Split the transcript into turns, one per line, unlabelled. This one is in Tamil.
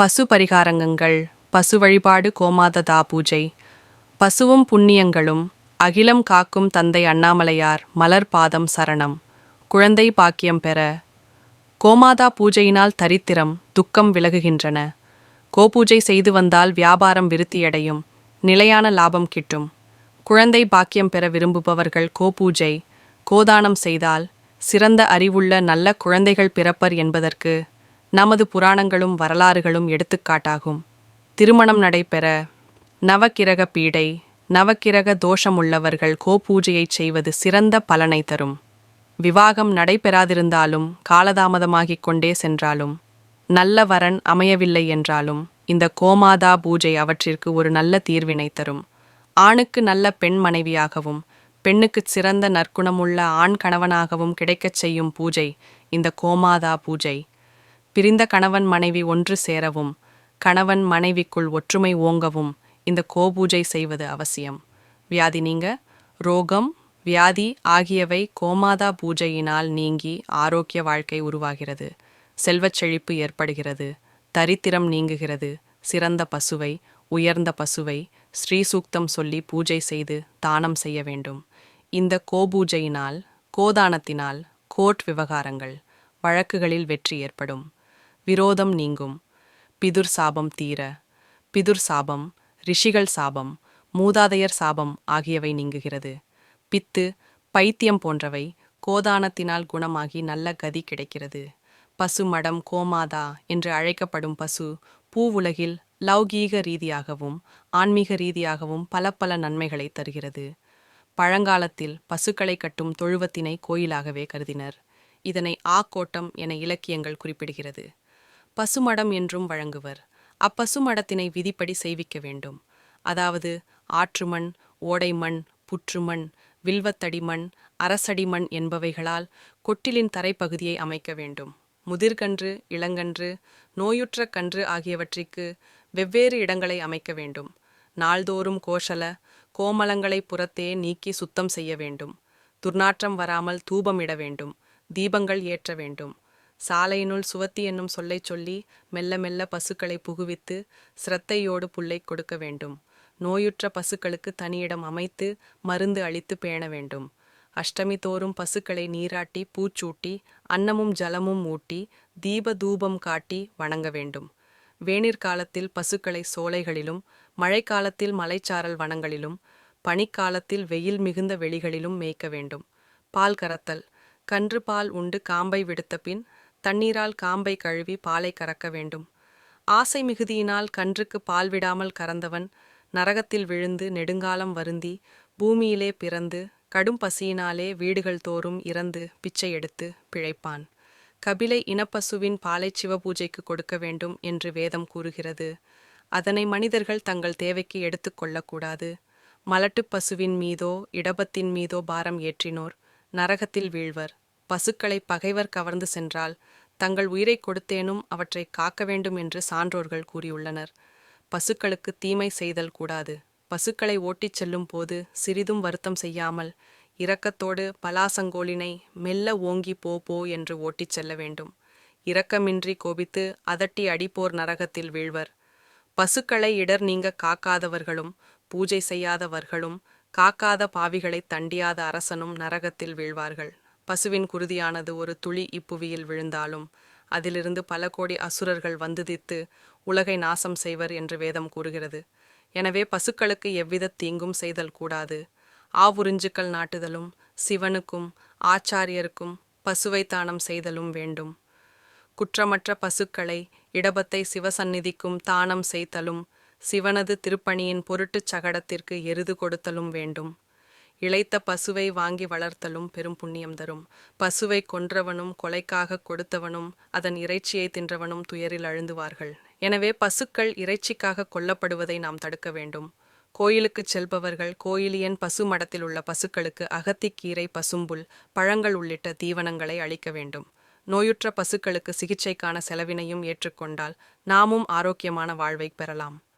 பசு பரிகாரங்கள் பசு வழிபாடு கோமாததா பூஜை. பசுவும் புண்ணியங்களும் அகிலம் காக்கும் தந்தை அண்ணாமலையார் மலர் பாதம் சரணம். குழந்தை பாக்கியம் பெற. கோமாதா பூஜையினால் தரித்திரம் துக்கம் விலகுகின்றன. கோபூஜை செய்து வந்தால் வியாபாரம் விருத்தியடையும் நிலையான லாபம் கிட்டும். குழந்தை பாக்கியம் பெற விரும்புபவர்கள் கோபூஜை. கோதானம் செய்தால் சிறந்த அறிவுள்ள நல்ல குழந்தைகள் பிறப்பர் என்பதற்கு நமது புராணங்களும் வரலாறுகளும் எடுத்துக்காட்டாகும். திருமணம் நடைபெற நவக்கிரக பீடை நவக்கிரக தோஷமுள்ளவர்கள் கோபூஜையை செய்வது சிறந்த பலனை தரும். விவாகம் நடைபெறாதிருந்தாலும் காலதாமதமாகிக் கொண்டே சென்றாலும் நல்ல வரன் அமையவில்லை என்றாலும் இந்த கோமாதா பூஜை அவற்றிற்கு ஒரு நல்ல தீர்வினை தரும். ஆணுக்கு நல்ல பெண் மனைவியாகவும் பெண்ணுக்குச் சிறந்த நற்குணமுள்ள ஆண் கணவனாகவும் கிடைக்கச் செய்யும் பூஜை இந்த கோமாதா பூஜை. பிரிந்த கணவன் மனைவி ஒன்று சேரவும் கணவன் மனைவிக்குள் ஒற்றுமை ஓங்கவும் இந்த கோபூஜை செய்வது அவசியம். வியாதி நீங்க ரோகம் வியாதி ஆகியவை கோமாதா பூஜையினால் நீங்கி ஆரோக்கிய வாழ்க்கை உருவாகிறது. செல்வச் செழிப்பு ஏற்படுகிறது தரித்திரம் நீங்குகிறது சிறந்த பசுவை உயர்ந்த பசுவை ஸ்ரீசூக்தம் சொல்லி பூஜை செய்து தானம் செய்ய வேண்டும். இந்த கோபூஜையினால் கோதானத்தினால் கோர்ட் விவகாரங்கள் வழக்குகளில் வெற்றி ஏற்படும். விரோதம் நீங்கும். பிதுர் சாபம் தீர. பிதுர் சாபம் ரிஷிகள் சாபம் மூதாதையர் சாபம் ஆகியவை நீங்குகிறது. பித்து பைத்தியம் போன்றவை கோதானத்தினால் குணமாகி நல்ல கதி கிடைக்கிறது. பசு மடம் கோமாதா என்று அழைக்கப்படும் பசு பூவுலகில் லௌகீக ரீதியாகவும் ஆன்மீக ரீதியாகவும் பல பல நன்மைகளை தருகிறது. பழங்காலத்தில் பசுக்களை கட்டும் தொழுவத்தினை கோயிலாகவே கருதினர். இதனை ஆக்கோட்டம் என இலக்கியங்கள் குறிப்பிடுகிறது. பசுமடம் என்றும் வழங்குவர். அப்பசுமடத்தினை விதிப்படி செய்விக்க வேண்டும். அதாவது ஆற்றுமண் ஓடைமண் புற்றுமண் வில்வத்தடிமண் அரசடிமண் என்பவைகளால் கொட்டிலின் தரைப்பகுதியை அமைக்க வேண்டும். முதிர்கன்று இளங்கன்று நோயுற்ற கன்று ஆகியவற்றிற்கு வெவ்வேறு இடங்களை அமைக்க வேண்டும். நாள்தோறும் கோஷல கோமலங்களை புறத்தே நீக்கி சுத்தம் செய்ய வேண்டும். துர்நாற்றம் வராமல் தூபமிட வேண்டும். தீபங்கள் ஏற்ற வேண்டும். சாலையினுள் சுவத்தி என்னும் சொல்லை சொல்லி மெல்ல மெல்ல பசுக்களை புகுவித்து சிரத்தையோடு புல்லை கொடுக்க வேண்டும். நோயுற்ற பசுக்களுக்கு தனியிடம் அமைத்து மருந்து அளித்து பேண வேண்டும். அஷ்டமி தோறும் பசுக்களை நீராட்டி பூச்சூட்டி அன்னமும் ஜலமும் ஊட்டி தீப தூபம் காட்டி வணங்க வேண்டும். வேணிற் காலத்தில் பசுக்களை சோலைகளிலும் மழைக்காலத்தில் மலைச்சாரல் வனங்களிலும் பனிக்காலத்தில் வெயில் மிகுந்த வெளிகளிலும் மேய்க்க வேண்டும். பால் கறத்தல். கன்று பால் உண்டு காம்பை விடுத்த பின் தண்ணீரால் காம்பை கழுவி பாலை கறக்க வேண்டும். ஆசை மிகுதியினால் கன்றுக்கு பால் விடாமல் கறந்தவன் நரகத்தில் விழுந்து நெடுங்காலம் வருந்தி பூமியிலே பிறந்து கடும் பசியினாலே வீடுகள் தோறும் இறந்து பிச்சை எடுத்து பிழைப்பான். கபிலை இனப்பசுவின் பாலை சிவபூஜைக்கு கொடுக்க வேண்டும் என்று வேதம் கூறுகிறது. அதனை மனிதர்கள் தங்கள் தேவைக்கு எடுத்துக்கொள்ளக்கூடாது மலட்டுப் பசுவின் மீதோ இடபத்தின் மீதோ பாரம் ஏற்றினோர் நரகத்தில் வீழ்வர். பசுக்களை பகைவர் கவர்ந்து சென்றால் தங்கள் உயிரை கொடுத்தேனும் அவற்றை காக்க வேண்டும் என்று சான்றோர்கள் கூறியுள்ளனர். பசுக்களுக்கு தீமை செய்தல் கூடாது. பசுக்களை ஓட்டிச் செல்லும் போது சிறிதும் வருத்தம் செய்யாமல் இரக்கத்தோடு பலாசங்கோலினை மெல்ல ஓங்கி போ போ என்று ஓட்டிச் செல்ல வேண்டும். இரக்கமின்றி கோபித்து அதட்டி அடிப்போர் நரகத்தில் வீழ்வர். பசுக்களை இடர் நீங்க காக்காதவர்களும் பூஜை செய்யாதவர்களும் காக்காத பாவிகளை தண்டியாத அரசனும் நரகத்தில் வீழ்வார்கள். பசுவின் குருதியானது ஒரு துளி இப்புவியில் விழுந்தாலும் அதிலிருந்து பல கோடி அசுரர்கள் வந்துதித்து உலகை நாசம் செய்வர் என்று வேதம் கூறுகிறது. எனவே பசுக்களுக்கு எவ்வித தீங்கும் செய்தல் கூடாது. ஆவுறிஞ்சுக்கள் நாட்டுதலும் சிவனுக்கும் ஆச்சாரியருக்கும் பசுவை தானம் செய்தலும் வேண்டும். குற்றமற்ற பசுக்களை இடபத்தை சிவசந்நிதிக்கும் தானம் செய்தலும் சிவனது திருப்பணியின் பொருட்டுச் சகடத்திற்கு எருது கொடுத்தலும் வேண்டும். இளைத்த பசுவை வாங்கி வளர்த்தலும் பெரும் புண்ணியம் தரும். பசுவை கொன்றவனும் கொலைக்காக கொடுத்தவனும் அதன் இறைச்சியை தின்றவனும் துயரில் அழுந்துவார்கள். எனவே பசுக்கள் இறைச்சிக்காக கொல்லப்படுவதை நாம் தடுக்க வேண்டும். கோயிலுக்குச் செல்பவர்கள் கோயிலியன் பசு மடத்தில் உள்ள பசுக்களுக்கு அகத்திக்கீரை பசும்புல் பழங்கள் உள்ளிட்ட தீவனங்களை அளிக்க வேண்டும். நோயுற்ற பசுக்களுக்கு சிகிச்சைக்கான செலவினையும் ஏற்றுக்கொண்டால் நாமும் ஆரோக்கியமான வாழ்வை பெறலாம்.